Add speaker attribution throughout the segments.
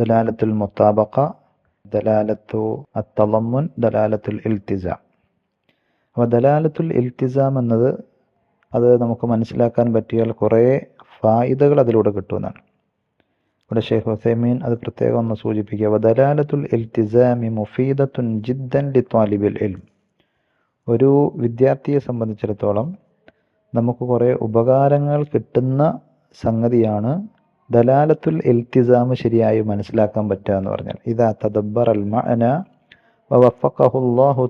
Speaker 1: ദലാലത്തുൽ മുത്താബക്ക ദലാലത്തു അത്തളമുൻ ദലാലത്തുൽ ഇൽത്തിസാം അപ്പോൾ ദലാലത്തുൽ ഇൽത്തിസാം എന്നത് അത് നമുക്ക് മനസ്സിലാക്കാൻ പറ്റിയാൽ കുറേ ഫായിദകൾ അതിലൂടെ കിട്ടുമെന്നാണ്. ഇവിടെ ഷെയ്ഖ് ഹുസൈമീൻ അത് പ്രത്യേകം ഒന്ന് സൂചിപ്പിക്കുക. വദലാലത്തുൽ ഇൽത്തിസാമി മുഫീദത്തുൻ ജിദ്ദൻ ലി ത്വാലിബിൽ ഇൽം. ഒരു വിദ്യാർത്ഥിയെ സംബന്ധിച്ചിടത്തോളം നമുക്ക് കുറേ ഉപകാരങ്ങൾ കിട്ടുന്ന സംഗതിയാണ് ദലാലത്തുൽ ഇൽത്തിസാമ് ശരിയായി മനസ്സിലാക്കാൻ പറ്റുക എന്ന് പറഞ്ഞാൽ ഇതാ തദബ്ബർ അൽ മഅന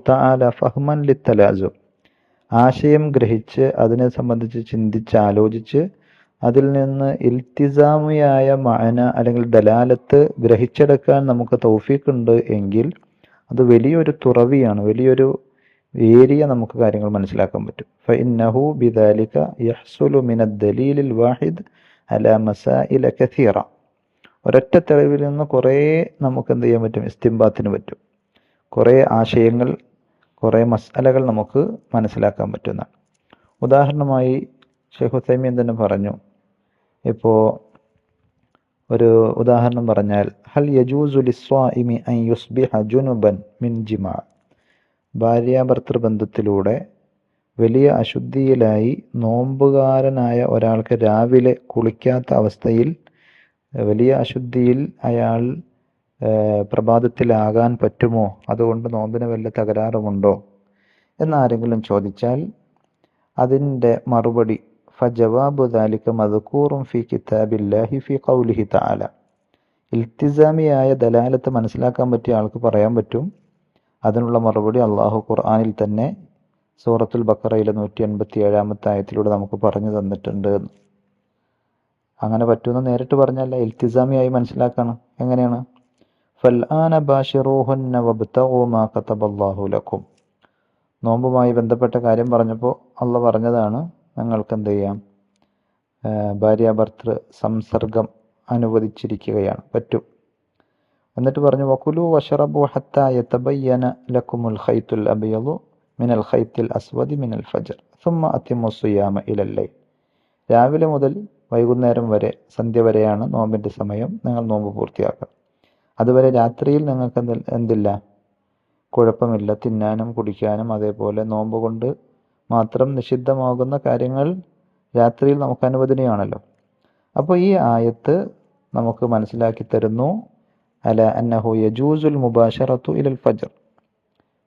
Speaker 1: തആല ഫഹ്മൻ ലിത്തലാസു. ആശയം ഗ്രഹിച്ച് അതിനെ സംബന്ധിച്ച് ചിന്തിച്ച് ആലോചിച്ച് അതിൽ നിന്ന് ഇൽത്തിസാമിയായ മഅന അല്ലെങ്കിൽ ദലാലത്ത് ഗ്രഹിച്ചെടുക്കാൻ നമുക്ക് തൗഫീഖുണ്ട് എങ്കിൽ അത് വലിയൊരു തുറവിയാണ് വലിയൊരു ഏരിയ നമുക്ക് കാര്യങ്ങൾ മനസ്സിലാക്കാൻ പറ്റും. ഫഇന്നഹു ബിദാലിക യഹ്സുലു മിനദ് ദലീലിൽ വാഹിദ് അല മസായില കഥീറ ഒരൊറ്റ തെളിവിൽ നിന്ന് കുറേ നമുക്ക് എന്ത് ചെയ്യാൻ പറ്റും? ഇസ്തിംബാത്തിന് പറ്റും. കുറേ ആശയങ്ങൾ കുറേ മസാലകൾ നമുക്ക് മനസ്സിലാക്കാൻ പറ്റുന്ന ഉദാഹരണമായി ഷെയ്ഖ് ഹുസൈമീൻ തന്നെ പറഞ്ഞു? ഇപ്പോൾ ഒരു ഉദാഹരണം പറഞ്ഞാൽ ഹൽ യജൂസു ലിസ്വാഇമി അൻ യുസ്ബിഹ ജുനുബൻ മിൻ ജിമാ. ഭാര്യാഭർത്തൃ ബന്ധത്തിലൂടെ വലിയ അശുദ്ധിയിലായി നോമ്പുകാരനായ ഒരാൾക്ക് രാവിലെ കുളിക്കാത്ത അവസ്ഥയിൽ വലിയ അശുദ്ധിയിൽ അയാൾ പ്രഭാതത്തിലാകാൻ പറ്റുമോ? അതുകൊണ്ട് നോമ്പിന് വല്ല തകരാറുമുണ്ടോ? എന്നാരെങ്കിലും ചോദിച്ചാൽ അതിന്റെ മറുപടി ഫജവാബു ദാലിക്ക മധുക്കൂറും ഫി കിതാബില്ലാഹി ഫി കൗലിഹി താല ഇൽത്തിസാമിയായ ദലാലത്ത് മനസ്സിലാക്കാൻ പറ്റിയ ആൾക്ക് പറയാൻ പറ്റും. അതിനുള്ള മറുപടി അള്ളാഹു ഖുർആാനിൽ തന്നെ സൂറത്തുൽ ബക്കറയിലെ നൂറ്റി എൺപത്തി ഏഴാമത്തെ ആയത്തിലൂടെ നമുക്ക് പറഞ്ഞു തന്നിട്ടുണ്ട്. എന്ന് അങ്ങനെ പറ്റുമെന്ന് നേരിട്ട് പറഞ്ഞല്ല ഇൽത്തിസാമിയായി മനസ്സിലാക്കണം. എങ്ങനെയാണ്? മാ കതബല്ലാഹു ലക്കും. നോമ്പുമായി ബന്ധപ്പെട്ട കാര്യം പറഞ്ഞപ്പോൾ അള്ള പറഞ്ഞതാണ് നിങ്ങൾക്ക് എന്ത് ചെയ്യാം ഭാര്യാഭർത്തൃ സംസർഗം അനുവദിച്ചിരിക്കുകയാണ്. പറ്റും. എന്നിട്ട് പറഞ്ഞു വക്കുലു വഷറബു ഹത്ത യതബയ്യന ലക്കുമുൽ ഖൈത്തുൽ അബിയദു മിനൽ ഖൈത്തിൽ അസ്വദി മിനൽ ഫജർ സുമ അത്തിമു സുയാമ ഇലല്ലൈ രാവിലെ മുതൽ വൈകുന്നേരം വരെ സന്ധ്യ വരെയാണ് നോമ്പിന്റെ സമയം നിങ്ങൾ നോമ്പ് പൂർത്തിയാക്കണം അതുവരെ രാത്രിയിൽ നിങ്ങൾക്ക് എന്ത് എന്തില്ല? കുഴപ്പമില്ല. തിന്നാനും കുടിക്കാനും അതേപോലെ നോമ്പ് കൊണ്ട് മാത്രം നിഷിദ്ധമാകുന്ന കാര്യങ്ങൾ രാത്രിയിൽ നമുക്ക് അനുവദനീയമാണല്ലോ അപ്പോൾ ഈ ആയത്ത് നമുക്ക് മനസ്സിലാക്കി തരുന്നു. അല അന്നഹു യജൂസുൽ മുബാഷറത്തു ഇലൽ ഫജർ.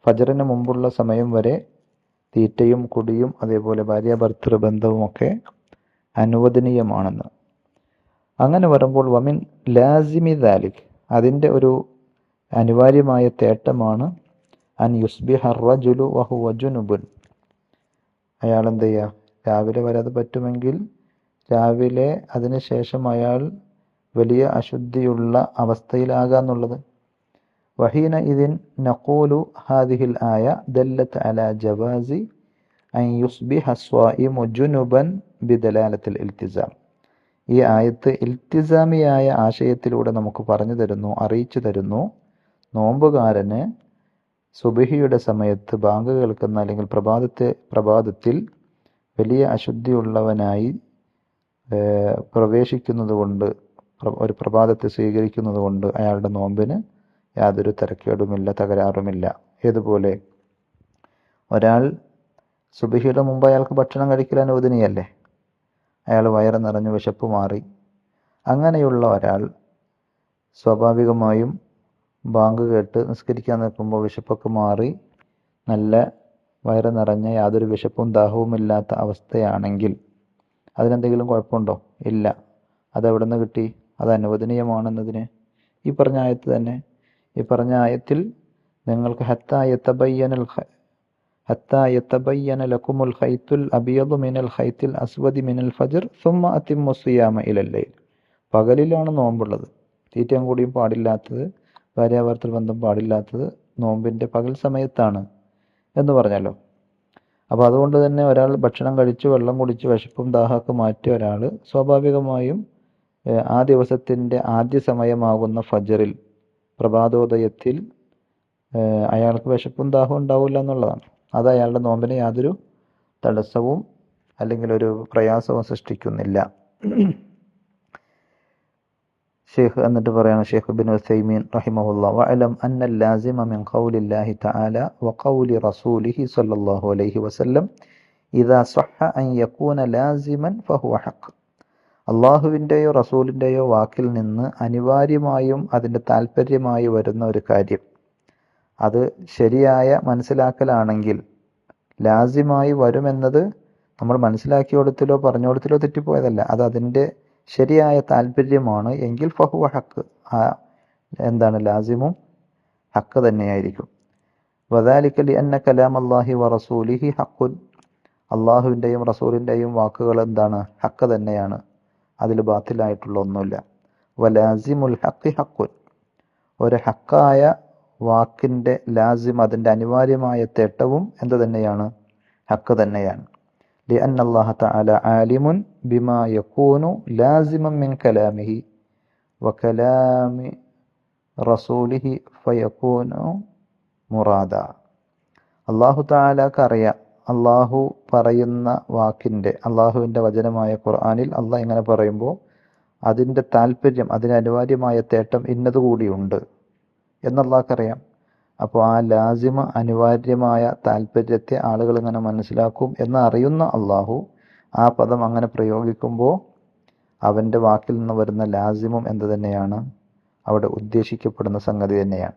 Speaker 1: ഫജറിന് മുമ്പുള്ള സമയം വരെ തീറ്റയും കുടിയും അതേപോലെ ഭാര്യ ഭർത്തൃ ബന്ധവുമൊക്കെ അനുവദനീയമാണെന്ന്. അങ്ങനെ വരുമ്പോൾ വമിൻ ലാസിമി ദാലിക് അതിന്റെ ഒരു അനിവാര്യമായ തേട്ടമാണ് അൻ യുസ്ബി റജുലു വഹു വജുനുബുൻ. അയാൾ എന്ത് ചെയ്യുക? രാവിലെ വരാതെ പറ്റുമെങ്കിൽ രാവിലെ അതിനുശേഷം അയാൾ വലിയ അശുദ്ധിയുള്ള അവസ്ഥയിലാകാന്നുള്ളത്. വഹീന ഇതിൻ നഖൂലു ഹാദിഹിൽ ആയ ദല്ലത്ത് അല ജവാസി അൻ യുസ്ബിഹ സ്വായിമു ജുനുബൻ ബിദലാലത്തിൽ ഇൽത്തിസാം ഈ ആയത്ത് ഇൽത്തിസാമിയായ ആശയത്തിലൂടെ നമുക്ക് പറഞ്ഞു തരുന്നു അറിയിച്ചു തരുന്നു. നോമ്പുകാരന് സുബിഹിയുടെ സമയത്ത് ബാങ്ക് കേൾക്കുന്ന അല്ലെങ്കിൽ പ്രഭാതത്തെ പ്രഭാതത്തിൽ വലിയ അശുദ്ധിയുള്ളവനായി പ്രവേശിക്കുന്നത് കൊണ്ട് ഒരു പ്രഭാതത്തെ സ്വീകരിക്കുന്നത് കൊണ്ട് അയാളുടെ നോമ്പിന് യാതൊരു തരക്കേടുമില്ല തകരാറുമില്ല. ഏതുപോലെ ഒരാൾ സുബിഹിയുടെ മുമ്പ് അയാൾക്ക് ഭക്ഷണം കഴിക്കൽ അനുവദനീയല്ലേ? അയാൾ വയറ് നിറഞ്ഞു വിശപ്പ് മാറി. അങ്ങനെയുള്ള ഒരാൾ സ്വാഭാവികമായും ബാങ്ക് കേട്ട് നിസ്കരിക്കാൻ നിൽക്കുമ്പോൾ വിശപ്പൊക്കെ മാറി. നല്ല വയറ് നിറഞ്ഞ യാതൊരു വിശപ്പും ദാഹവും ഇല്ലാത്ത അവസ്ഥയാണെങ്കിൽ അതിനെന്തെങ്കിലും കുഴപ്പമുണ്ടോ? ഇല്ല. അതെവിടെ നിന്ന് കിട്ടി? അത് അനുവദനീയമാണെന്നതിന് ഈ പറഞ്ഞ ആയത്ത് തന്നെ ഈ പറഞ്ഞ ആയത്തിൽ നിങ്ങൾക്ക് ഹത്ത യത്തബയ്യനൽ ഹത്ത യത്തബയ്യന ലക്കുമുൽ ഖൈത്തുൽ അബിയദു മിനൽ ഹൈത്തിൽ അസ്വദി മിനൽ ഫജർ പകലിലാണ് നോമ്പുള്ളത്. തീറ്റയും കൂടിയും പാടില്ലാത്തത് ഭാര്യാഭർത്തൃ ബന്ധം പാടില്ലാത്തത് നോമ്പിന്റെ പകൽ സമയത്താണ് എന്ന് പറഞ്ഞല്ലോ അപ്പോൾ അതുകൊണ്ട് തന്നെ ഒരാൾ ഭക്ഷണം കഴിച്ച് വെള്ളം കുടിച്ച് വിശപ്പും ദാഹമൊക്കെ മാറ്റിയ ഒരാൾ സ്വാഭാവികമായും ആ ദിവസത്തിന്റെ ആദ്യ സമയമാകുന്ന ഫജറിൽ പ്രഭാതോദയത്തിൽ അയാൾക്ക് വിശപ്പും ദാഹവും ഉണ്ടാവില്ല എന്നുള്ളതാണ്. അത് അയാളുടെ നോമ്പിന് യാതൊരു തടസ്സവും അല്ലെങ്കിൽ ഒരു പ്രയാസവും സൃഷ്ടിക്കുന്നില്ല. ഷെയ്ഖ് എന്നിട്ട് പറയാണ് ഷെയ്ഖ് ബിൻ ഉസൈമീൻ റഹിമഹുല്ല വഅലം അന്ന മിൻ ഖൗലില്ലാഹി തആല വഖൗലി റസൂലിഹി സല്ലല്ലാഹു അലൈഹി വസല്ലം ഇദാ സഹ അൻ യകൂന ലാസിമൻ ഫഹുവ ഹഖ്. അള്ളാഹുവിന്റെയോ റസൂലിന്റെയോ വാക്കിൽ നിന്ന് അനിവാര്യമായും അതിന്റെ താല്പര്യമായി വരുന്ന ഒരു കാര്യം. അത് ശരിയായ മനസ്സിലാക്കലാണെങ്കിൽ ലാസിമായി വരുമെന്നത് നമ്മൾ മനസ്സിലാക്കി കൊടുത്തിലോ പറഞ്ഞു കൊടുത്തിലോ തെറ്റിപ്പോയതല്ല. അത് അതിന്റെ ശരിയായ താല്പര്യമാണ് എങ്കിൽ ഫഹുവ ഹക്ക്. ആ എന്താണ് ലാസിമും ഹക്ക് തന്നെയായിരിക്കും. വദാലിക്കലി അന്ന കലാം അള്ളാഹി വ റസൂലിഹി ഹക്കുൻ. അള്ളാഹുവിന്റെയും റസൂലിന്റെയും വാക്കുകൾ എന്താണ്? ഹക്ക് തന്നെയാണ്. അതിൽ ബാത്തിലായിട്ടുള്ള ഒന്നുമില്ല. വലാസിമുൽ ഹക്കി ഹക്കുൻ ഒരു ഹക്കായ വാക്കിന്റെ ലാസിം അതിന്റെ അനിവാര്യമായ തേട്ടവും എന്ത് തന്നെയാണ്? ഹക്ക് തന്നെയാണ്. ലി അൻ അള്ളാഹ ആലിമുൻ ബിമാ യക്കൂനു ലാസിമം മിൻ കലാമിഹി വകലാമി റസൂലിഹി ഫയക്കൂനു മുറാദ. അള്ളാഹു താലാക്കറിയാം അള്ളാഹു പറയുന്ന വാക്കിന്റെ അള്ളാഹുവിന്റെ വചനമായ ഖുർആാനിൽ അള്ളാഹ് ഇങ്ങനെ പറയുമ്പോൾ അതിന്റെ താല്പര്യം അതിന് അനിവാര്യമായ തേട്ടം ഇന്നതുകൂടിയുണ്ട് എന്നല്ലാഹ്ക്കറിയാം. അപ്പോൾ ആ ലാസിമ അനിവാര്യമായ താല്പര്യത്തെ ആളുകൾ ഇങ്ങനെ മനസ്സിലാക്കും എന്ന് അറിയുന്ന അള്ളാഹു ആ പദം അങ്ങനെ പ്രയോഗിക്കുമ്പോൾ അവന്റെ വാക്കിൽ നിന്ന് വരുന്ന ലാസിമം എന്ത് തന്നെയാണ്? അവിടെ ഉദ്ദേശിക്കപ്പെടുന്ന സംഗതി തന്നെയാണ്.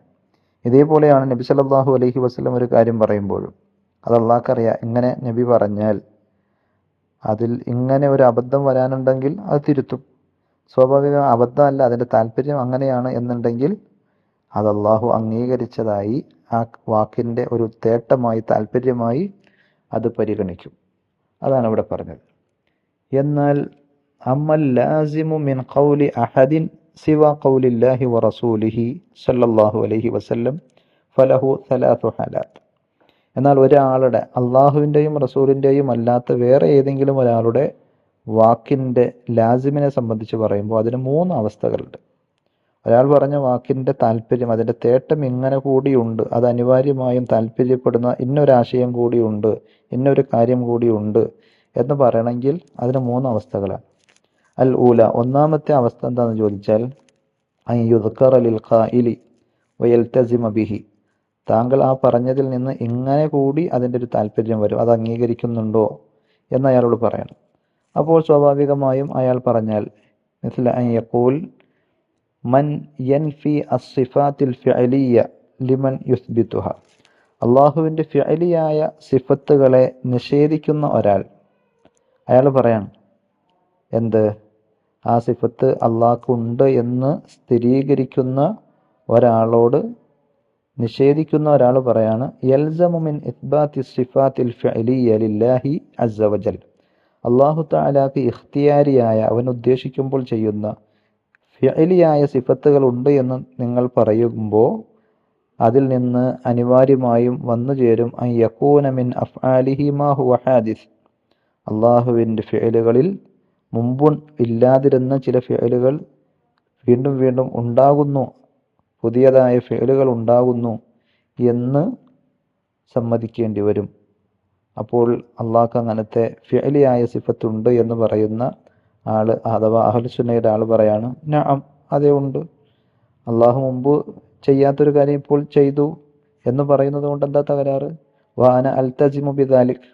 Speaker 1: ഇതേപോലെയാണ് നബി സല്ലല്ലാഹു അലൈഹി വസല്ലം ഒരു കാര്യം പറയുമ്പോഴും. അത് അള്ളാഹ്ക്കറിയാം. ഇങ്ങനെ നബി പറഞ്ഞാൽ അതിൽ ഇങ്ങനെ ഒരു അബദ്ധം വരാനുണ്ടെങ്കിൽ അത് തിരുത്തും. സ്വാഭാവിക അബദ്ധമല്ല അതിന്റെ താല്പര്യം അങ്ങനെയാണ് എന്നുണ്ടെങ്കിൽ അത് അള്ളാഹു അംഗീകരിച്ചതായി ആ വാക്കിന്റെ ഒരു തേട്ടമായി താല്പര്യമായി അത് പരിഗണിക്കും. അതാണ് ഇവിടെ പറഞ്ഞത്. എന്നാൽ അമ്മൽ ലാസിമു മിൻ ഖൗലി അഹദിൻ സിവ ഖൗലില്ലാഹി വറസൂലിഹി റസൂലിഹി സല്ലല്ലാഹു അലൈഹി വസല്ലം ഫലഹു സലാത്തു ഹലാത്ത്. എന്നാൽ ഒരാളുടെ അള്ളാഹുവിന്റെയും റസൂലിന്റെയും അല്ലാത്ത വേറെ ഏതെങ്കിലും ഒരാളുടെ വാക്കിന്റെ ലാസിമിനെ സംബന്ധിച്ച് പറയുമ്പോൾ അതിന് മൂന്ന് അവസ്ഥകളുണ്ട്. ഒരാൾ പറഞ്ഞ വാക്കിന്റെ താല്പര്യം അതിന്റെ തേട്ടം ഇങ്ങനെ കൂടിയുണ്ട് അത് അനിവാര്യമായും താല്പര്യപ്പെടുന്ന ഇന്നൊരാശയം കൂടിയുണ്ട് ഇന്നൊരു കാര്യം കൂടിയുണ്ട് എന്ന് പറയണമെങ്കിൽ അതിന് മൂന്ന് അവസ്ഥകളാണ്. അൽ ഊല ഒന്നാമത്തെ അവസ്ഥ എന്താണെന്ന് ചോദിച്ചാൽ യുദ്ക്കർ അലിൽ ഖായിലി വയൽത്തസിമ ബിഹി. താങ്കൾ ആ പറഞ്ഞതിൽ നിന്ന് ഇങ്ങനെ കൂടി അതിന്റെ ഒരു താല്പര്യം വരും. അത് അംഗീകരിക്കുന്നുണ്ടോ എന്ന് അയാളോട് പറയണം. അപ്പോൾ സ്വാഭാവികമായും അയാൾ പറഞ്ഞാൽ മിസ്ല മൻ യൻഫി അസിഫാത്തിൽ ഫിഅലിയ ലിമൻ യുസ്ബിത്തുഹ. അള്ളാഹുവിന്റെ ഫിഅലിയായ സിഫത്തുകളെ നിഷേധിക്കുന്ന ഒരാൾ. അയാൾ പറയാണ് എന്ത്? ആ സിഫത്ത് അള്ളാഹ്ക്കുണ്ട് എന്ന് സ്ഥിരീകരിക്കുന്ന ഒരാളോട് നിഷേധിക്കുന്ന ഒരാൾ പറയാണ് സിഫാത്തിൽ ലില്ലാഹി അള്ളാഹു താലാക്ക് ഇഖ്തിയാരിയായ അവൻ ഉദ്ദേശിക്കുമ്പോൾ ചെയ്യുന്ന ഫിഅലിയായ സിഫത്തുകൾ ഉണ്ട് എന്ന് നിങ്ങൾ പറയുമ്പോൾ അതിൽ നിന്ന് അനിവാര്യമായും വന്നു ചേരും. ഐ യക്കൂന മിൻ അഫ്ആലിഹി മാ ഹുവ ഹാദിസ്. അള്ളാഹുവിന്റെ ഫിഅലുകളിൽ മുമ്പും ഇല്ലാതിരുന്ന ചില ഫിഅലുകൾ വീണ്ടും വീണ്ടും ഉണ്ടാകുന്നു പുതിയതായ ഫേലുകൾ ഉണ്ടാകുന്നു എന്ന് സമ്മതിക്കേണ്ടി വരും. അപ്പോൾ അള്ളാഹ് അങ്ങനത്തെ ഫിഅലിയായ സിഫത്തുണ്ട് എന്ന് പറയുന്ന ആൾ അഥവാ അഹൽസുനയുടെ ആൾ പറയാണ് ഞാൻ അതേ ഉണ്ട്. അള്ളാഹു മുമ്പ് ചെയ്യാത്തൊരു കാര്യം ഇപ്പോൾ ചെയ്തു. എന്ന് പറയുന്നത് കൊണ്ട് എന്താ തകരാറ്? വാന അൽതജിമു ബിദാലിക്.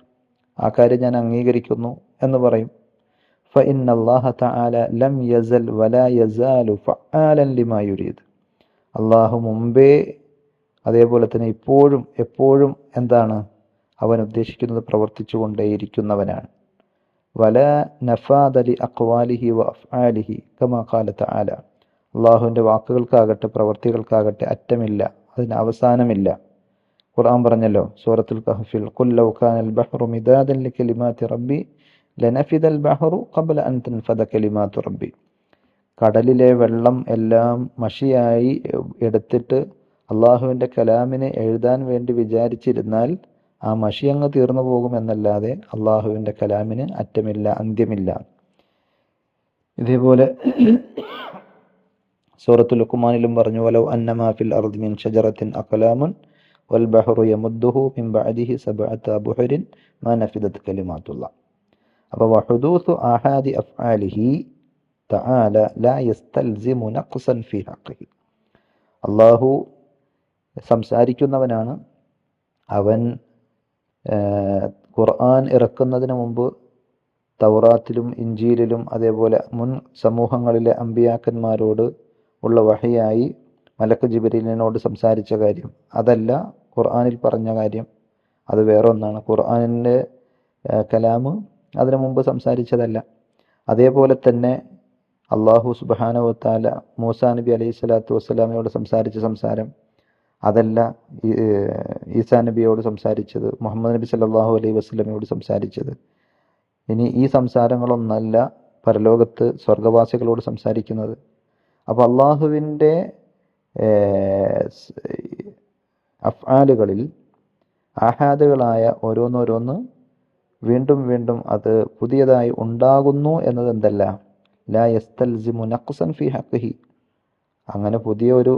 Speaker 1: ആ കാര്യം ഞാൻ അംഗീകരിക്കുന്നു എന്ന് പറയും. ഫ തആല ലം യസൽ വലാ യസാലു ഫഅലൻ ലിമാ യുരീദ്. അള്ളാഹു മുമ്പേ അതേപോലെ തന്നെ ഇപ്പോഴും എപ്പോഴും എന്താണ് അവൻ ഉദ്ദേശിക്കുന്നത് പ്രവർത്തിച്ചു കൊണ്ടേയിരിക്കുന്നവനാണ് വല നഫാദലി അഖ്വാലിഹി വ അഫ്ആലിഹി കമാ ആല അള്ളാഹുവിന്റെ വാക്കുകൾക്കാകട്ടെ പ്രവർത്തികൾക്കാകട്ടെ അറ്റമില്ല അതിന് അവസാനമില്ല. ഖുർആൻ പറഞ്ഞല്ലോ സൂറത്തുൽ കഹഫിൽ കുല്ലൗ കാനൽ ബഹ്റു മിദാദൻ ലികലിമാതി റബ്ബി ലനഫിദൽ ബഹ്റു ഖബ്ല അൻ തൻഫദ കലിമാതു റബ്ബി. കടലിലെ വെള്ളം എല്ലാം മഷിയായി എടുത്തിട്ട് അള്ളാഹുവിന്റെ കലാമിനെ എഴുതാൻ വേണ്ടി വിചാരിച്ചിരുന്നാൽ ആ മഷി അങ്ങ് തീർന്നു പോകുമെന്നല്ലാതെ അള്ളാഹുവിന്റെ കലാമിന് അറ്റമില്ല അന്ത്യമില്ല. ഇതേപോലെ സൂറത്തു ലുക്കുമാനിലും പറഞ്ഞു വലോ അന്നമാഫിൽ അർദ്മിൻ ഷജറത്തിൻ അക്കലാമുൻ വൽ ബഹ്റു യമുദ്ദുഹു മിൻ ബഅദിഹി സബഅത ബുഹരിൻ മാ നഫിദത് കലിമാത്തുള്ള. അപ്പോൾ വഹുദൂസു ആഹാദി അഫ്ആലിഹി തആല ലാ യസ്തൽസിമു നഖ്സൻ ഫീ ഹഖിഹി അള്ളാഹു സംസാരിക്കുന്നവനാണ്. അവൻ ഖുർആൻ ഇറക്കുന്നതിന് മുമ്പ് തൗറാത്തിലും ഇഞ്ചീലിലും അതേപോലെ മുൻ സമൂഹങ്ങളിലെ അമ്പിയാക്കന്മാരോട് ഉള്ള വഹയായി മലക്ക് ജിബരീലിനോട് സംസാരിച്ച കാര്യം. അതല്ല ഖുർആാനിൽ പറഞ്ഞ കാര്യം. അത് വേറൊന്നാണ്. ഖുർആാനിന്റെ കലാമ് അതിനു മുമ്പ് സംസാരിച്ചതല്ല. അതേപോലെ തന്നെ അള്ളാഹു സുബാനവത്താല മൂസാ നബി അലൈഹി സ്വലാത്തു വസ്സലാമയോട് സംസാരിച്ച സംസാരം. അതല്ല ഈസാ നബിയോട് സംസാരിച്ചത് മുഹമ്മദ് നബി സല്ലല്ലാഹു അലൈഹി വസ്ലമയോട് സംസാരിച്ചത്. ഇനി ഈ സംസാരങ്ങളൊന്നല്ല പരലോകത്ത് സ്വർഗവാസികളോട് സംസാരിക്കുന്നത്. അപ്പോൾ അള്ളാഹുവിന്റെ അഫ്ആലുകളിൽ ആഹാദുകളായ ഓരോന്നോരോന്ന് വീണ്ടും വീണ്ടും അത് പുതിയതായി ഉണ്ടാകുന്നു എന്നത് യസ്തൽസിമു ഹഖിഹി അങ്ങനെ പുതിയ ഒരു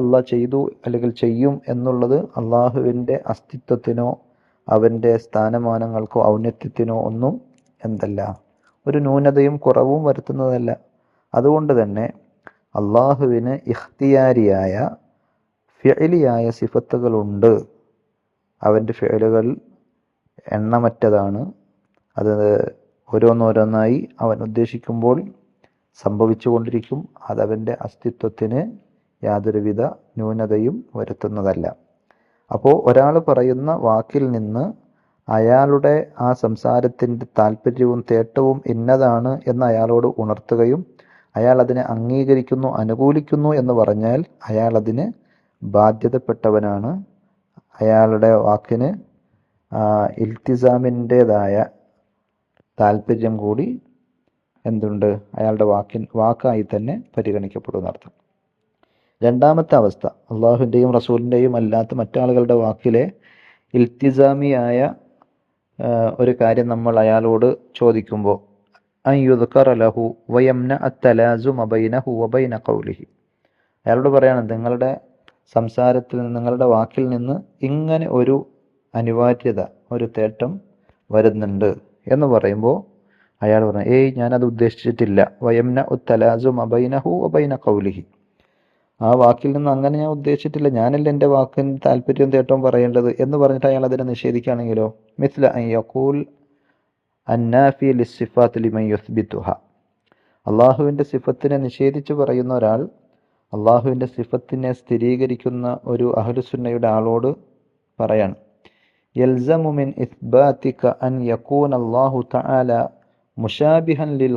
Speaker 1: അള്ളാഹ് ചെയ്തു അല്ലെങ്കിൽ ചെയ്യും എന്നുള്ളത് അള്ളാഹുവിന്റെ അസ്തിത്വത്തിനോ അവന്റെ സ്ഥാനമാനങ്ങൾക്കോ ഔന്നത്യത്തിനോ ഒന്നും എന്തല്ല. ഒരു ന്യൂനതയും കുറവും വരുത്തുന്നതല്ല. അതുകൊണ്ട് തന്നെ അള്ളാഹുവിന് ഇഖ്തിയാരിയായ ഫിഅലിയായ സിഫത്തുകളുണ്ട്. അവന്റെ ഫിഅലുകൾ എണ്ണമറ്റതാണ്. അത് ഓരോന്നോരോന്നായി അവൻ ഉദ്ദേശിക്കുമ്പോൾ സംഭവിച്ചുകൊണ്ടിരിക്കും. അതവന്റെ അസ്തിത്വത്തിന് യാതൊരുവിധ ന്യൂനതയും വരുത്തുന്നതല്ല. അപ്പോൾ ഒരാൾ പറയുന്ന വാക്കിൽ നിന്ന് അയാളുടെ ആ സംസാരത്തിന്റെ താല്പര്യവും തേട്ടവും ഇന്നതാണ് എന്ന് അയാളോട് ഉണർത്തുകയും അയാൾ അതിനെ അംഗീകരിക്കുന്നു അനുകൂലിക്കുന്നു എന്ന് പറഞ്ഞാൽ അയാൾ അതിന് ബാധ്യതപ്പെട്ടവനാണ്. അയാളുടെ വാക്കിന് ഇൽത്തിസാമിന്റേതായ താല്പര്യം കൂടി എന്തുണ്ട്? അയാളുടെ വാക്കിൻ വാക്കായി തന്നെ പരിഗണിക്കപ്പെടുന്ന അർത്ഥം. രണ്ടാമത്തെ അവസ്ഥ അള്ളാഹുവിന്റെയും റസൂലിന്റെയും അല്ലാത്ത മറ്റാളുകളുടെ വാക്കിലെ ഇൽത്തിസാമിയായ ഒരു കാര്യം നമ്മൾ അയാളോട് ചോദിക്കുമ്പോൾ അയ്യുദ്ക്കർ വയംന അത്തലാസു മബൈനഹു വബൈന കൗലിഹി അയാളോട് പറയാണ് നിങ്ങളുടെ സംസാരത്തിൽ നിന്ന് നിങ്ങളുടെ വാക്കിൽ നിന്ന് ഇങ്ങനെ ഒരു അനിവാര്യത ഒരു തേട്ടം വരുന്നുണ്ട്. എന്ന് പറയുമ്പോൾ അയാൾ പറഞ്ഞു ഏയ് ഞാനത് ഉദ്ദേശിച്ചിട്ടില്ല. വയംന ഉത്തലാസു അബൈനഹു അബൈന കൗലിഹി ആ വാക്കിൽ നിന്ന് അങ്ങനെ ഞാൻ ഉദ്ദേശിച്ചിട്ടില്ല. ഞാനല്ല എന്റെ വാക്കിന് താല്പര്യം തേട്ടവും പറയേണ്ടത് എന്ന് പറഞ്ഞിട്ട് അയാൾ അതിനെ നിഷേധിക്കുകയാണെങ്കിലോ? മിസ്ല അയ്യക്കൂൽ അന്നാഫി ലിമൻ അള്ളാഹുവിന്റെ സിഫത്തിനെ നിഷേധിച്ച് പറയുന്ന ഒരാൾ അള്ളാഹുവിന്റെ സിഫത്തിനെ സ്ഥിരീകരിക്കുന്ന ഒരു അഹലുസുന്നയുടെ ആളോട് പറയാണ്. യൽസമു من إثباتك أن يكون الله تعالى മുഷാബിഹൻ ലിൽ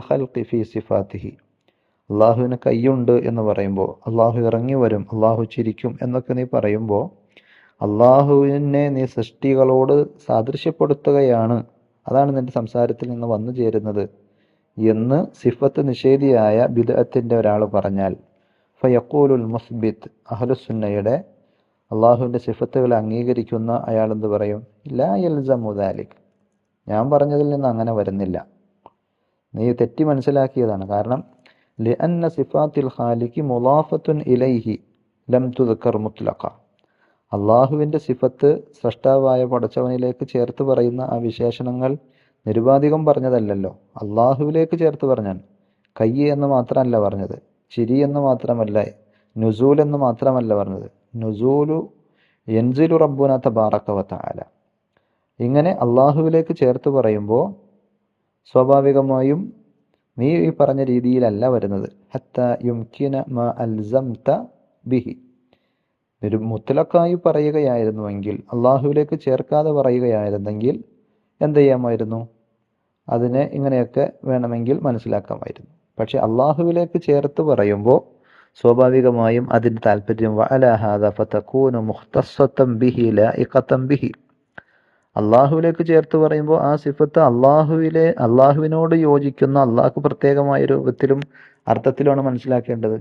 Speaker 1: ഫീ സിഫാത്തിഹി അള്ളാഹുവിന് കൈയുണ്ട് എന്ന് പറയുമ്പോൾ അള്ളാഹു ഇറങ്ങി വരും അള്ളാഹു ചിരിക്കും എന്നൊക്കെ നീ പറയുമ്പോൾ അള്ളാഹുവിനെ നീ സൃഷ്ടികളോട് സാദൃശ്യപ്പെടുത്തുകയാണ്. അതാണ് നിന്റെ സംസാരത്തിൽ നിന്ന് വന്നു ചേരുന്നത് എന്ന് സിഫത്ത് നിഷേധിയായ ബിദഅത്തിന്റെ ഒരാൾ പറഞ്ഞാൽ ഫയക്കൂലുൽ മുസ്ബിത്ത് അഹ്ലുസുന്നയുടെ അള്ളാഹുവിന്റെ സിഫത്തുകളെ അംഗീകരിക്കുന്ന അയാൾ എന്ത് പറയും? ലാ എൽസ ദാലിക്. ഞാൻ പറഞ്ഞതിൽ നിന്ന് അങ്ങനെ വരുന്നില്ല. നീ തെറ്റി മനസ്സിലാക്കിയതാണ്. കാരണം ലിഅന്ന സിഫാത്തിൽ ഖാലിക്ക് മുലാഫത്തുൻ ഇലൈഹി ലം തുദക്കർ മുത്ലഖ. അള്ളാഹുവിന്റെ സിഫത്ത് സ്രഷ്ടാവായ പടച്ചവനിലേക്ക് ചേർത്ത് പറയുന്ന ആ വിശേഷണങ്ങൾ നിരുപാധികം പറഞ്ഞതല്ലല്ലോ. അള്ളാഹുവിലേക്ക് ചേർത്ത് പറഞ്ഞാൽ കയ്യ് എന്ന് മാത്രമല്ല പറഞ്ഞത് ചിരി എന്ന് മാത്രമല്ല നുസൂൽ എന്ന് മാത്രമല്ല പറഞ്ഞത്. നുസൂലു എൻസിലു റബ്ബുന തബാറക്കവത്ത ആല ഇങ്ങനെ അള്ളാഹുവിലേക്ക് ചേർത്ത് പറയുമ്പോൾ സ്വാഭാവികമായും നീ ഈ പറഞ്ഞ രീതിയിലല്ല വരുന്നത്. ഹത്ത യുംകിന മ അൽസംത ബിഹി. ഒരു മുത്തലക്കായി പറയുകയായിരുന്നുവെങ്കിൽ അള്ളാഹുവിലേക്ക് ചേർക്കാതെ പറയുകയായിരുന്നെങ്കിൽ എന്ത് ചെയ്യാമായിരുന്നു? അതിനെ ഇങ്ങനെയൊക്കെ വേണമെങ്കിൽ മനസ്സിലാക്കാമായിരുന്നു. പക്ഷെ അള്ളാഹുവിലേക്ക് ചേർത്ത് പറയുമ്പോൾ സ്വാഭാവികമായും അതിന്റെ താല്പര്യം ബിഹി ബിഹി. അള്ളാഹുവിലേക്ക് ചേർത്ത് പറയുമ്പോൾ ആ സിഫത്ത് അള്ളാഹുവിലെ അള്ളാഹുവിനോട് യോജിക്കുന്ന അള്ളാഹു പ്രത്യേകമായ രൂപത്തിലും അർത്ഥത്തിലുമാണ് മനസ്സിലാക്കേണ്ടത്.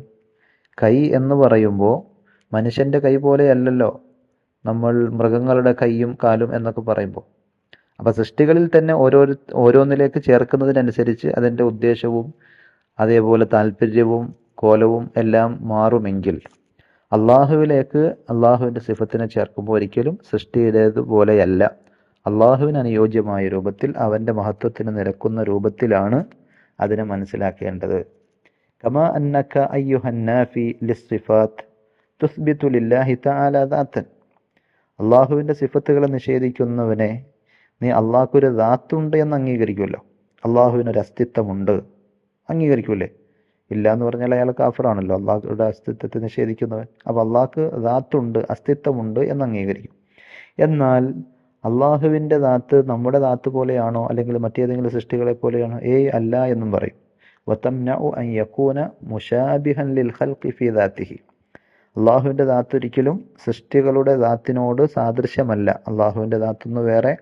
Speaker 1: കൈ എന്ന് പറയുമ്പോൾ മനുഷ്യന്റെ കൈ പോലെയല്ലല്ലോ നമ്മൾ മൃഗങ്ങളുടെ കൈയും കാലും എന്നൊക്കെ പറയുമ്പോൾ. അപ്പോൾ സൃഷ്ടികളിൽ തന്നെ ഓരോ ഓരോന്നിലേക്ക് ചേർക്കുന്നതിനനുസരിച്ച് അതിന്റെ ഉദ്ദേശവും അതേപോലെ താല്പര്യവും കോലവും എല്ലാം മാറുമെങ്കിൽ അള്ളാഹുവിലേക്ക് അള്ളാഹുവിന്റെ സിഫത്തിനെ ചേർക്കുമ്പോൾ ഒരിക്കലും സൃഷ്ടിയുടേതുപോലെയല്ല അള്ളാഹുവിന് അനുയോജ്യമായ രൂപത്തിൽ അവന്റെ മഹത്വത്തിന് നിരക്കുന്ന രൂപത്തിലാണ് അതിനെ മനസ്സിലാക്കേണ്ടത്. അയ്യുഹന്നാഫി ലില്ലാഹി അള്ളാഹുവിന്റെ സിഫത്തുകളെ നിഷേധിക്കുന്നവനെ നീ അള്ളാഹുക്കൊരു ദാത്തുണ്ട് എന്ന് അംഗീകരിക്കുമല്ലോ. അള്ളാഹുവിനൊരു അസ്തിത്വമുണ്ട് അംഗീകരിക്കൂലേ? ഇല്ല എന്ന് പറഞ്ഞാൽ അയാൾ കാഫറാണല്ലോ. അള്ളാഹുടെ അസ്തിത്വത്തെ നിഷേധിക്കുന്നവൻ. അപ്പോൾ അള്ളാഹ്ക്ക് ദാത്തുണ്ട് അസ്തിത്വമുണ്ട് എന്ന് അംഗീകരിക്കും. എന്നാൽ അള്ളാഹുവിന്റെ ദാത്ത് നമ്മുടെ ദാത്ത് പോലെയാണോ അല്ലെങ്കിൽ മറ്റേതെങ്കിലും സൃഷ്ടികളെ പോലെയാണോ? ഏയ് അല്ല എന്നും പറയും. യകൂന മുശാബിഹൻ ലിൽ ഖൽഖി ഫീ ദാത്തിഹി. അള്ളാഹുവിന്റെ ദാത്ത് ഒരിക്കലും സൃഷ്ടികളുടെ ദാത്തിനോട് സാദൃശ്യമല്ല. അള്ളാഹുവിന്റെ ദാത്തുനിന്ന് വേറെ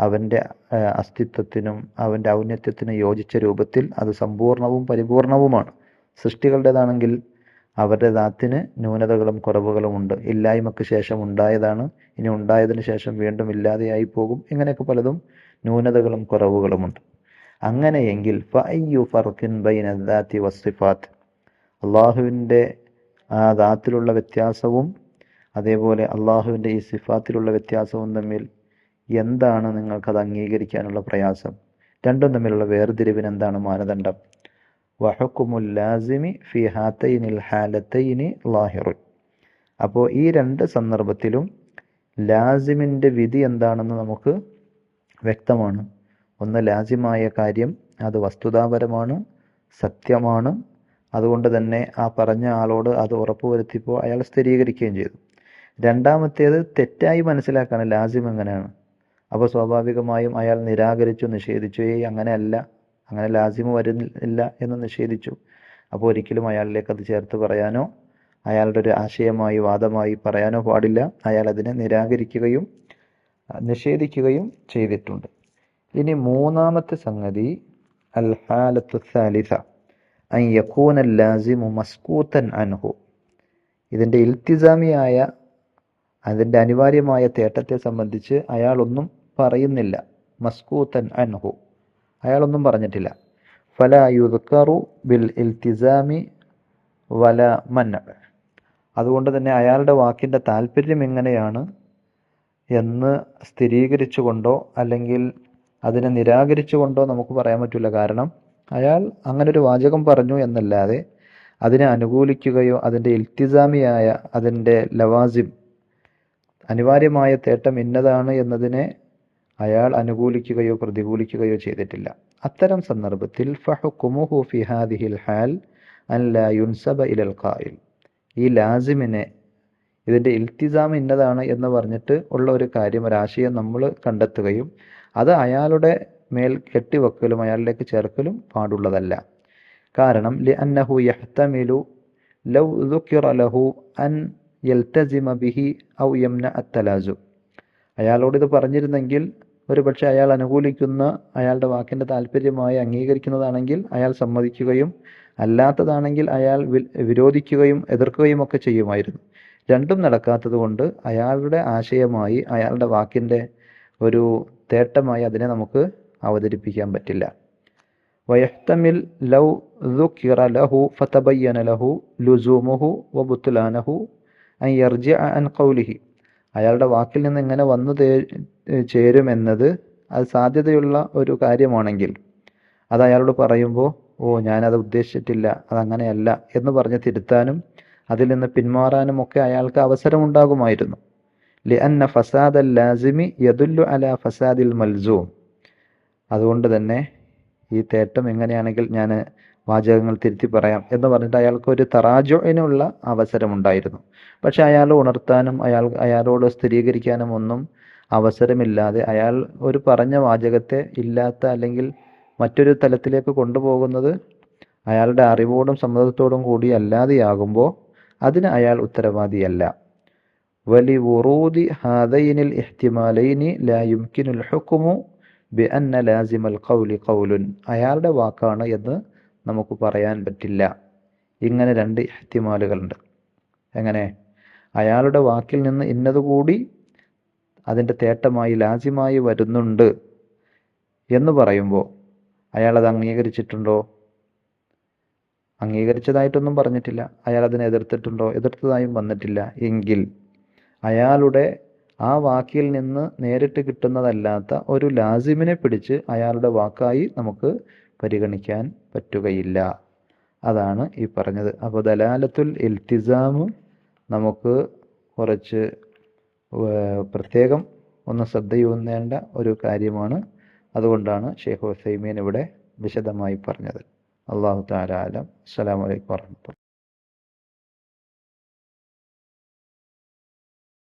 Speaker 1: അവന്റെ അസ്തിത്വത്തിനും അവന്റെ ഔന്നത്യത്തിനും യോജിച്ച രൂപത്തിൽ അത് സമ്പൂർണവും പരിപൂർണവുമാണ്. സൃഷ്ടികളുടേതാണെങ്കിൽ അവരുടെ ദാത്തിന് ന്യൂനതകളും കുറവുകളും ഉണ്ട്. ഇല്ലായ്മക്ക് ശേഷം ഉണ്ടായതാണ്. ഇനി ഉണ്ടായതിനു ശേഷം വീണ്ടും ഇല്ലാതെയായി പോകും. ഇങ്ങനെയൊക്കെ പലതും ന്യൂനതകളും കുറവുകളുമുണ്ട് അങ്ങനെയെങ്കിൽ അള്ളാഹുവിന്റെ ആ ദാത്തിലുള്ള വ്യത്യാസവും അതേപോലെ അള്ളാഹുവിന്റെ ഈ സിഫാത്തിലുള്ള വ്യത്യാസവും തമ്മിൽ എന്താണ് നിങ്ങൾക്കത് അംഗീകരിക്കാനുള്ള പ്രയാസം? രണ്ടും തമ്മിലുള്ള വേർതിരിവിന് എന്താണ് മാനദണ്ഡം? വഹക്കുമുൽ ലാസിമി ഫി ഹാത്തൈനിൽ ഹാലത്തൈനി ലാഹിറുൻ. അപ്പോൾ ഈ രണ്ട് സന്ദർഭത്തിലും ലാസിമിന്റെ വിധി എന്താണെന്ന് നമുക്ക് വ്യക്തമാണ്. ഒന്ന് ലാസിമായ കാര്യം അത് വസ്തുതാപരമാണ് സത്യമാണ്. അതുകൊണ്ട് തന്നെ ആ പറഞ്ഞ ആളോട് അത് ഉറപ്പുവരുത്തിയപ്പോൾ അയാൾ സ്ഥിരീകരിക്കുകയും ചെയ്തു. രണ്ടാമത്തേത് തെറ്റായി മനസ്സിലാക്കാണ് ലാസിം എങ്ങനെയാണ്. അപ്പോൾ സ്വാഭാവികമായും അയാൾ നിരാകരിച്ചു നിഷേധിച്ചു. അങ്ങനെയല്ല. അങ്ങനെ ലാസിമ് വരുന്നില്ല എന്ന് നിഷേധിച്ചു. അപ്പോൾ ഒരിക്കലും അയാളിലേക്ക് അത് ചേർത്ത് പറയാനോ അയാളുടെ ഒരു ആശയമായി വാദമായി പറയാനോ പാടില്ല. അയാൾ അതിനെ നിരാകരിക്കുകയും നിഷേധിക്കുകയും ചെയ്തിട്ടുണ്ട്. ഇനി മൂന്നാമത്തെ സംഗതി അൽ ഹാലത്തു സാലിസ അൻ മസ്കൂത്തൻ അൻഹു. ഇതിന്റെ ഇൽത്തിസാമിയായ അതിന്റെ അനിവാര്യമായ തേട്ടത്തെ സംബന്ധിച്ച് അയാളൊന്നും പറയുന്നില്ല. മസ്കൂത്തൻ അൻഹു. അയാളൊന്നും പറഞ്ഞിട്ടില്ല. ഫല യുദ്ക്കറു ബിൽ ഇൽത്തിസാമി വല മന്ന. അതുകൊണ്ട് തന്നെ അയാളുടെ വാക്കിന്റെ താല്പര്യം എങ്ങനെയാണ് എന്ന് സ്ഥിരീകരിച്ചുകൊണ്ടോ അല്ലെങ്കിൽ അതിനെ നിരാകരിച്ചുകൊണ്ടോ നമുക്ക് പറയാൻ പറ്റില്ല. കാരണം അയാൾ അങ്ങനെ ഒരു വാചകം പറഞ്ഞു എന്നല്ലാതെ അതിനെ അനുകൂലിക്കുകയോ അതിന്റെ ഇൽത്തിസാമിയായ അതിന്റെ ലവാസിം അനിവാര്യമായ തേട്ടം ഇന്നതാണ് എന്നതിനെ അയാൾ അനുകൂലിക്കുകയോ പ്രതികൂലിക്കുകയോ ചെയ്തിട്ടില്ല. അത്തരം സന്ദർഭത്തിൽ ഫഹുക്കുമുഹു ഫി ഹാദിഹിൽ ഹാൽ അൻ ലാ യുൻസബ ഇലൽ ഖായിൽ. ഈ ലാസിമിനെ ഇതിന്റെ ഇൽത്തിസാം ഇന്നതാണ് എന്ന് പറഞ്ഞിട്ട് ഉള്ള ഒരു കാര്യം ഒരാശയം നമ്മൾ കണ്ടെത്തുകയും അത് അയാളുടെ മേൽ കെട്ടിവെക്കലും അയാളിലേക്ക് ചേർക്കലും പാടുള്ളതല്ല. കാരണം ലി അന്നഹു യഹ്തമിലു ലൗ ലഹു അൻ യൽത്തസിമ ബിഹി ഔ യംന അത്തലാസു. അയാളോട് ഇത് പറഞ്ഞിരുന്നെങ്കിൽ ഒരു പക്ഷേ അയാൾ അനുകൂലിക്കുന്ന അയാളുടെ വാക്കിൻ്റെ താല്പര്യമായി അംഗീകരിക്കുന്നതാണെങ്കിൽ അയാൾ സമ്മതിക്കുകയും അല്ലാത്തതാണെങ്കിൽ അയാൾ വി- വിരോധിക്കുകയും എതിർക്കുകയും ഒക്കെ ചെയ്യുമായിരുന്നു രണ്ടും നടക്കാത്തത് കൊണ്ട് അയാളുടെ ആശയമായി അയാളുടെ വാക്കിൻ്റെ ഒരു തേട്ടമായി അതിനെ നമുക്ക് അവതരിപ്പിക്കാൻ പറ്റില്ല വയഹ്തമിൽ ലൗ ذكر له فتبين له لزومه وبطلانه أن يرجع عن قوله അയാളുടെ വാക്കിൽ നിന്ന് എങ്ങനെ വന്നു ചേരുമെന്നത് അത് സാധ്യതയുള്ള ഒരു കാര്യമാണെങ്കിൽ അത് അയാളോട് പറയുമ്പോൾ ഓ ഞാനത് ഉദ്ദേശിച്ചിട്ടില്ല അതങ്ങനെയല്ല എന്ന് പറഞ്ഞ് തിരുത്താനും അതിൽ നിന്ന് പിന്മാറാനും ഒക്കെ അയാൾക്ക് അവസരമുണ്ടാകുമായിരുന്നു. ലിഅന്ന ഫസാദ് അൽ ലാസിമി യദുല്ലു അല ഫസാദിൽ മൽസൂം. അതുകൊണ്ട് തന്നെ ഈ തേട്ടം എങ്ങനെയാണെങ്കിൽ ഞാൻ വാചകങ്ങൾ തിരുത്തി പറയാം എന്ന് പറഞ്ഞിട്ട് അയാൾക്ക് ഒരു തറാജുവിനുള്ള അവസരമുണ്ടായിരുന്നു. പക്ഷെ അയാൾ ഉണർത്താനും അയാൾ അയാളോട് സ്ഥിരീകരിക്കാനും ഒന്നും അവസരമില്ലാതെ അയാൾ ഒരു പറഞ്ഞ വാചകത്തെ ഇല്ലാത്ത അല്ലെങ്കിൽ മറ്റൊരു തലത്തിലേക്ക് കൊണ്ടുപോകുന്നത് അയാളുടെ അറിവോടും സമ്മതത്തോടും കൂടി അല്ലാതെയാകുമ്പോൾ അതിന് അയാൾ ഉത്തരവാദിയല്ല. വലി വുറൂദി ഹാദൈനിൽ ഇഹ്തിമാലൈനി ലാ യുംകിനുൽ ഹുക്കുമു ബി അന്ന ലാസിമൽ ഖൗലി ഖൗലുൻ. അയാളുടെ വാക്കാണ് എന്ന് നമുക്ക് പറയാൻ പറ്റില്ല. ഇങ്ങനെ രണ്ട് ഇഹ്തിമാലുകളുണ്ട്. എങ്ങനെ? അയാളുടെ വാക്കിൽ നിന്ന് ഇന്നതുകൂടി അതിന്റെ തേട്ടമായി ലാജ്യമായി വരുന്നുണ്ട് എന്ന് പറയുമ്പോൾ അയാൾ അത് അംഗീകരിച്ചിട്ടുണ്ടോ? അംഗീകരിച്ചതായിട്ടൊന്നും പറഞ്ഞിട്ടില്ല. അയാൾ അതിനെ എതിർത്തിട്ടുണ്ടോ? എതിർത്തതായും വന്നിട്ടില്ല. എങ്കിൽ അയാളുടെ ആ വാക്കിൽ നിന്ന് നേരിട്ട് കിട്ടുന്നതല്ലാത്ത ഒരു ലാസിമിനെ പിടിച്ച് അയാളുടെ വാക്കായി നമുക്ക് പരിഗണിക്കാൻ പറ്റുകയില്ല. അതാണ് ഈ പറഞ്ഞത്. അപ്പോൾ ദലാലത്തുൽ ഇൽത്തിസാമ് നമുക്ക് കുറച്ച് പ്രത്യേകം ഒന്ന് ശ്രദ്ധയൂന്നേണ്ട ഒരു കാര്യമാണ്. അതുകൊണ്ടാണ് ഷെയ്ഖ് ഹുസൈമീൻ ഇവിടെ വിശദമായി പറഞ്ഞത്. അള്ളാഹു താല അസ്സാം അസ്സലാമു അലൈക്കും വാഹമത്തുള്ള